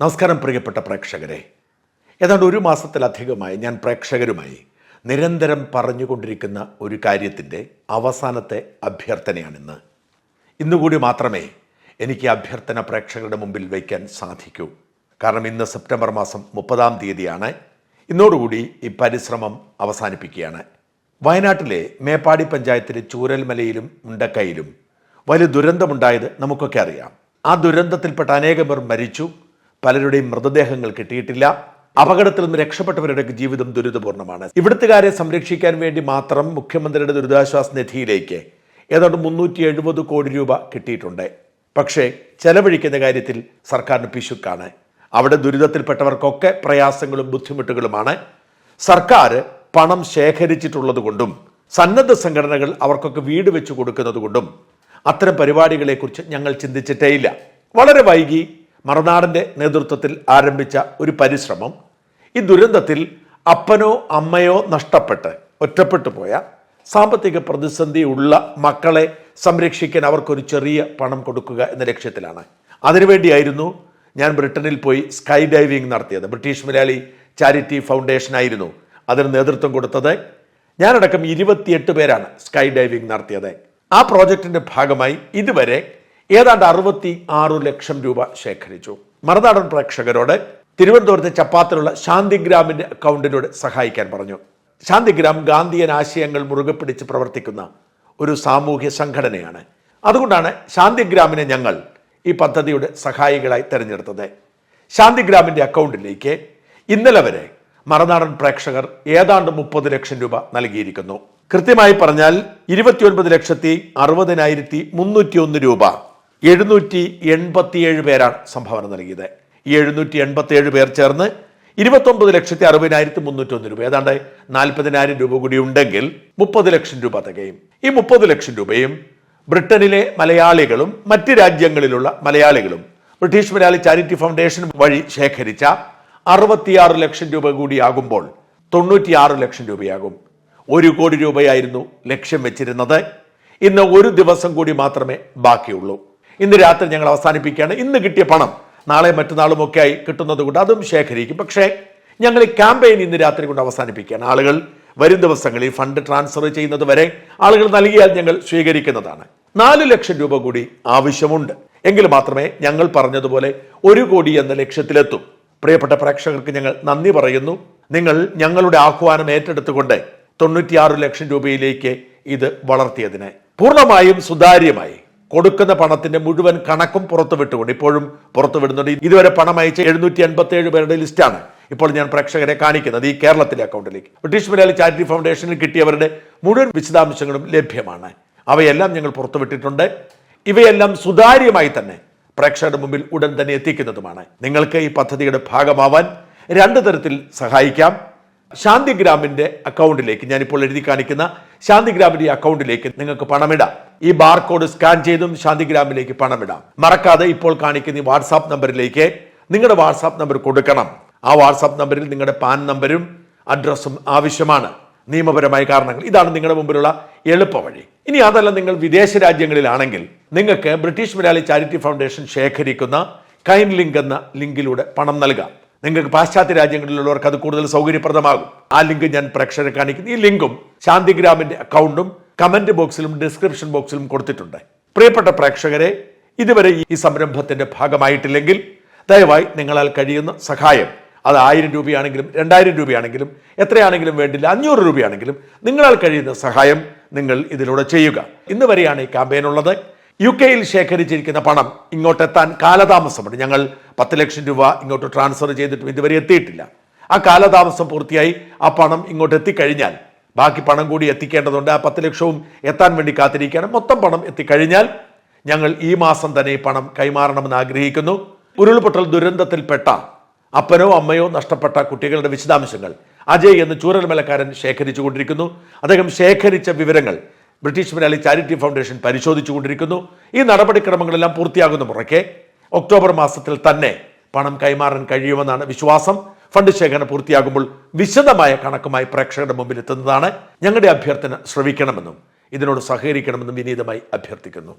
നമസ്കാരം പ്രിയപ്പെട്ട പ്രേക്ഷകരെ. ഏതാണ്ട് ഒരു മാസത്തിലധികമായി ഞാൻ പ്രേക്ഷകരുമായി നിരന്തരം പറഞ്ഞുകൊണ്ടിരിക്കുന്ന ഒരു കാര്യത്തിന്റെ അവസാനത്തെ അഭ്യർത്ഥനയാണിന്ന്. ഇന്നുകൂടി മാത്രമേ എനിക്ക് അഭ്യർത്ഥന പ്രേക്ഷകരുടെ മുമ്പിൽ വയ്ക്കാൻ സാധിക്കൂ. കാരണം ഇന്ന് സെപ്റ്റംബർ മാസം മുപ്പതാം തീയതിയാണ്. ഇന്നോടുകൂടി ഈ പരിശ്രമം അവസാനിപ്പിക്കുകയാണ്. വയനാട്ടിലെ മേപ്പാടി പഞ്ചായത്തിലെ ചൂരൽമലയിലും മുണ്ടക്കയിലും വലിയ ദുരന്തമുണ്ടായത് നമുക്കൊക്കെ അറിയാം. ആ ദുരന്തത്തിൽപ്പെട്ട അനേകം പേർ മരിച്ചു. പലരുടെയും മൃതദേഹങ്ങൾ കിട്ടിയിട്ടില്ല. അപകടത്തിൽ നിന്ന് രക്ഷപ്പെട്ടവരുടെ ജീവിതം ദുരിതപൂർണമാണ് ഇവിടുത്തുകാരെ സംരക്ഷിക്കാൻ വേണ്ടി മാത്രം മുഖ്യമന്ത്രിയുടെ ദുരിതാശ്വാസ നിധിയിലേക്ക് ഏതാണ്ട് മുന്നൂറ്റി എഴുപത് കോടി രൂപ കിട്ടിയിട്ടുണ്ട്. പക്ഷേ ചെലവഴിക്കുന്ന കാര്യത്തിൽ സർക്കാരിന് പിശുക്കാണ്. അവിടെ ദുരിതത്തിൽപ്പെട്ടവർക്കൊക്കെ പ്രയാസങ്ങളും ബുദ്ധിമുട്ടുകളുമാണ്. സർക്കാർ പണം ശേഖരിച്ചിട്ടുള്ളത് കൊണ്ടും സന്നദ്ധ സംഘടനകൾ അവർക്കൊക്കെ വീട് വെച്ച് കൊടുക്കുന്നത് കൊണ്ടും അത്തരം പരിപാടികളെക്കുറിച്ച് ഞങ്ങൾ ചിന്തിച്ചിട്ടേയില്ല. വളരെ വൈകി മറുനാടന്റെ നേതൃത്വത്തിൽ ആരംഭിച്ച ഒരു പരിശ്രമം ഈ ദുരന്തത്തിൽ അപ്പനോ അമ്മയോ നഷ്ടപ്പെട്ട് ഒറ്റപ്പെട്ടു പോയ സാമ്പത്തിക പ്രതിസന്ധി ഉള്ള മക്കളെ സംരക്ഷിക്കാൻ അവർക്കൊരു ചെറിയ പണം കൊടുക്കുക എന്ന ലക്ഷ്യത്തിലാണ്. അതിനുവേണ്ടിയായിരുന്നു ഞാൻ ബ്രിട്ടനിൽ പോയി സ്കൈ ഡൈവിംഗ് നടത്തിയത്. ബ്രിട്ടീഷ് മലയാളി ചാരിറ്റി ഫൗണ്ടേഷൻ ആയിരുന്നു അതിന് നേതൃത്വം കൊടുത്തത്. ഞാനടക്കം ഇരുപത്തിയെട്ട് പേരാണ് സ്കൈ ഡൈവിംഗ് നടത്തിയത്. ആ പ്രോജക്റ്റിന്റെ ഭാഗമായി ഇതുവരെ ഏതാണ്ട് അറുപത്തി ആറു ലക്ഷം രൂപ ശേഖരിച്ചു. മറുനാടൻ പ്രേക്ഷകരോട് തിരുവനന്തപുരത്തെ ചപ്പാത്തിലുള്ള ശാന്തിഗ്രാമിന്റെ അക്കൗണ്ടിനോട് സഹായിക്കാൻ പറഞ്ഞു. ശാന്തിഗ്രാം ഗാന്ധിയൻ ആശയങ്ങൾ മുറുകെ പിടിച്ച് പ്രവർത്തിക്കുന്ന ഒരു സാമൂഹ്യ സംഘടനയാണ്. അതുകൊണ്ടാണ് ശാന്തിഗ്രാമിനെ ഞങ്ങൾ ഈ പദ്ധതിയുടെ സഹായികളായി തിരഞ്ഞെടുത്തത്. ശാന്തിഗ്രാമിന്റെ അക്കൗണ്ടിലേക്ക് ഇന്നലെ വരെ മറുനാടൻ പ്രേക്ഷകർ ഏതാണ്ട് മുപ്പത് ലക്ഷം രൂപ നൽകിയിരിക്കുന്നു. കൃത്യമായി പറഞ്ഞാൽ ഇരുപത്തിയൊൻപത് ലക്ഷത്തി അറുപതിനായിരത്തി മുന്നൂറ്റി ഒന്ന് രൂപ എഴുന്നൂറ്റി എൺപത്തിയേഴ് പേരാണ് സംഭാവന നൽകിയത്. ഈ എഴുന്നൂറ്റി എൺപത്തിയേഴ് പേർ ചേർന്ന് ഇരുപത്തൊമ്പത് ലക്ഷത്തി അറുപതിനായിരത്തി മുന്നൂറ്റൊന്ന് രൂപ. ഏതാണ്ട് നാൽപ്പതിനായിരം രൂപ കൂടി ഉണ്ടെങ്കിൽ മുപ്പത് ലക്ഷം രൂപ തികയും. ഈ മുപ്പത് ലക്ഷം രൂപയും ബ്രിട്ടനിലെ മലയാളികളും മറ്റ് രാജ്യങ്ങളിലുള്ള മലയാളികളും ബ്രിട്ടീഷ് മലയാളി ചാരിറ്റി ഫൗണ്ടേഷൻ വഴി ശേഖരിച്ച അറുപത്തിയാറ് ലക്ഷം രൂപ കൂടിയാകുമ്പോൾ തൊണ്ണൂറ്റിയാറ് ലക്ഷം രൂപയാകും. ഒരു കോടി രൂപയായിരുന്നു ലക്ഷ്യം വെച്ചിരുന്നത്. ഇന്ന് ഒരു ദിവസം കൂടി മാത്രമേ ബാക്കിയുള്ളൂ. ഇന്ന് രാത്രി ഞങ്ങൾ അവസാനിപ്പിക്കുകയാണ്. ഇന്ന് കിട്ടിയ പണം നാളെ മറ്റന്നാളും ഒക്കെ ആയി കിട്ടുന്നത് കൊണ്ട് അതും ശേഖരിക്കും. പക്ഷേ ഞങ്ങൾ ഈ ക്യാമ്പയിൻ ഇന്ന് രാത്രി കൊണ്ട് അവസാനിപ്പിക്കുകയാണ്. ആളുകൾ വരും ദിവസങ്ങളിൽ ഫണ്ട് ട്രാൻസ്ഫർ ചെയ്യുന്നത് വരെ ആളുകൾ നൽകിയാൽ ഞങ്ങൾ സ്വീകരിക്കുന്നതാണ്. നാല് ലക്ഷം രൂപ കൂടി ആവശ്യമുണ്ട്. എങ്കിൽ മാത്രമേ ഞങ്ങൾ പറഞ്ഞതുപോലെ ഒരു കോടി എന്ന ലക്ഷ്യത്തിലെത്തും. പ്രിയപ്പെട്ട പ്രേക്ഷകർക്ക് ഞങ്ങൾ നന്ദി പറയുന്നു. നിങ്ങൾ ഞങ്ങളുടെ ആഹ്വാനം ഏറ്റെടുത്തുകൊണ്ട് തൊണ്ണൂറ്റിയാറ് ലക്ഷം രൂപയിലേക്ക് ഇത് വളർത്തിയതിന് പൂർണമായും സുതാര്യമായി കൊടുക്കുന്ന പണത്തിന്റെ മുഴുവൻ കണക്കും പുറത്തു വിട്ടുകൊണ്ട് ഇപ്പോഴും പുറത്തു വിടുന്നുണ്ട്. ഇതുവരെ പണം അയച്ച എഴുന്നൂറ്റി എൺപത്തി ഏഴ് പേരുടെ ലിസ്റ്റാണ് ഇപ്പോൾ ഞാൻ പ്രേക്ഷകരെ കാണിക്കുന്നത് ഈ കേരളത്തിലെ അക്കൗണ്ടിലേക്ക്. ബ്രിട്ടീഷ് മലയാളി ചാരിറ്റി ഫൗണ്ടേഷനിൽ കിട്ടിയവരുടെ മുഴുവൻ വിശദാംശങ്ങളും ലഭ്യമാണ്. അവയെല്ലാം ഞങ്ങൾ പുറത്തുവിട്ടിട്ടുണ്ട് ഇവയെല്ലാം സുതാര്യമായി തന്നെ പ്രേക്ഷകരുടെ മുമ്പിൽ ഉടൻ തന്നെ എത്തിക്കുന്നതുമാണ്. നിങ്ങൾക്ക് ഈ പദ്ധതിയുടെ ഭാഗമാവാൻ രണ്ട് തരത്തിൽ സഹായിക്കാം. ശാന്തിഗ്രാമിന്റെ അക്കൗണ്ടിലേക്ക് ഞാനിപ്പോൾ എഴുതി കാണിക്കുന്ന ശാന്തിഗ്രാമിന്റെ അക്കൗണ്ടിലേക്ക് നിങ്ങൾക്ക് പണമിടാം. ഈ ബാർകോഡ് സ്കാൻ ചെയ്തും ശാന്തിഗ്രാമിലേക്ക് പണമിടാം. മറക്കാതെ ഇപ്പോൾ കാണിക്കുന്ന ഈ വാട്സാപ്പ് നമ്പറിലേക്ക് നിങ്ങളുടെ വാട്സാപ്പ് നമ്പർ കൊടുക്കണം. ആ വാട്സാപ്പ് നമ്പറിൽ നിങ്ങളുടെ പാൻ നമ്പരും അഡ്രസ്സും ആവശ്യമാണ്. നിയമപരമായ കാരണങ്ങൾ. ഇതാണ് നിങ്ങളുടെ മുമ്പിലുള്ള എളുപ്പ വഴി. ഇനി അതല്ല നിങ്ങൾ വിദേശ രാജ്യങ്ങളിലാണെങ്കിൽ നിങ്ങൾക്ക് ബ്രിട്ടീഷ് മലയാളി ചാരിറ്റി ഫൗണ്ടേഷൻ ശേഖരിക്കുന്ന കൈൻ ലിങ്ക് എന്ന ലിങ്കിലൂടെ പണം നൽകാം. നിങ്ങൾക്ക് പാശ്ചാത്യ രാജ്യങ്ങളിലുള്ളവർക്ക് അത് കൂടുതൽ സൗകര്യപ്രദമാകും. ആ ലിങ്ക് ഞാൻ പ്രേക്ഷകരെ കാണിക്കുന്നു. ഈ ലിങ്കും ശാന്തിഗ്രാമിന്റെ അക്കൗണ്ടും കമന്റ് ബോക്സിലും ഡിസ്ക്രിപ്ഷൻ ബോക്സിലും കൊടുത്തിട്ടുണ്ട്. പ്രിയപ്പെട്ട പ്രേക്ഷകരെ ഇതുവരെ ഈ സംരംഭത്തിന്റെ ഭാഗമായിട്ടില്ലെങ്കിൽ ദയവായി നിങ്ങളാൽ കഴിയുന്ന സഹായം. അത് ആയിരം രൂപയാണെങ്കിലും രണ്ടായിരം രൂപയാണെങ്കിലും എത്രയാണെങ്കിലും വേണ്ടില്ല അഞ്ഞൂറ് രൂപയാണെങ്കിലും നിങ്ങളാൽ കഴിയുന്ന സഹായം നിങ്ങൾ ഇതിലൂടെ ചെയ്യുക. ഇന്ന് വരെയാണ് ഈ ക്യാമ്പയിൻ ഉള്ളത്. യു കെയിൽ ശേഖരിച്ചിരിക്കുന്ന പണം ഇങ്ങോട്ടെത്താൻ കാലതാമസമുണ്ട്. ഞങ്ങൾ പത്ത് ലക്ഷം രൂപ ഇങ്ങോട്ട് ട്രാൻസ്ഫർ ചെയ്തിട്ടും ഇതുവരെ എത്തിയിട്ടില്ല. ആ കാലതാമസം പൂർത്തിയായി ആ പണം ഇങ്ങോട്ട് എത്തിക്കഴിഞ്ഞാൽ ബാക്കി പണം കൂടി എത്തിക്കേണ്ടതുണ്ട്. ആ പത്ത് ലക്ഷവും എത്താൻ വേണ്ടി കാത്തിരിക്കുകയാണ്. മൊത്തം പണം എത്തിക്കഴിഞ്ഞാൽ ഞങ്ങൾ ഈ മാസം തന്നെ പണം കൈമാറണമെന്ന് ആഗ്രഹിക്കുന്നു. ഉരുൾപൊട്ടൽ ദുരന്തത്തിൽപ്പെട്ട അപ്പനോ അമ്മയോ നഷ്ടപ്പെട്ട കുട്ടികളുടെ വിശദാംശങ്ങൾ അജയ് എന്ന് ചൂരൽമലക്കാരൻ ശേഖരിച്ചു കൊണ്ടിരിക്കുന്നു. അദ്ദേഹം ശേഖരിച്ച വിവരങ്ങൾ ബ്രിട്ടീഷ് മലയാളി ചാരിറ്റി ഫൗണ്ടേഷൻ പരിശോധിച്ചു കൊണ്ടിരിക്കുന്നു. ഈ നടപടിക്രമങ്ങളെല്ലാം പൂർത്തിയാകുന്ന മുറയ്ക്ക് ഒക്ടോബർ മാസത്തിൽ തന്നെ പണം കൈമാറാൻ കഴിയുമെന്നാണ് വിശ്വാസം. ഫണ്ട് ശേഖരണം പൂർത്തിയാകുമ്പോൾ വിശദമായ കണക്കുമായി പ്രേക്ഷകരുടെ മുമ്പിൽ എത്തുന്നതാണ് ഞങ്ങളുടെ അഭ്യർത്ഥന. ശ്രവിക്കണമെന്നും ഇതിനോട് സഹകരിക്കണമെന്നും വിനീതമായി അഭ്യർത്ഥിക്കുന്നു.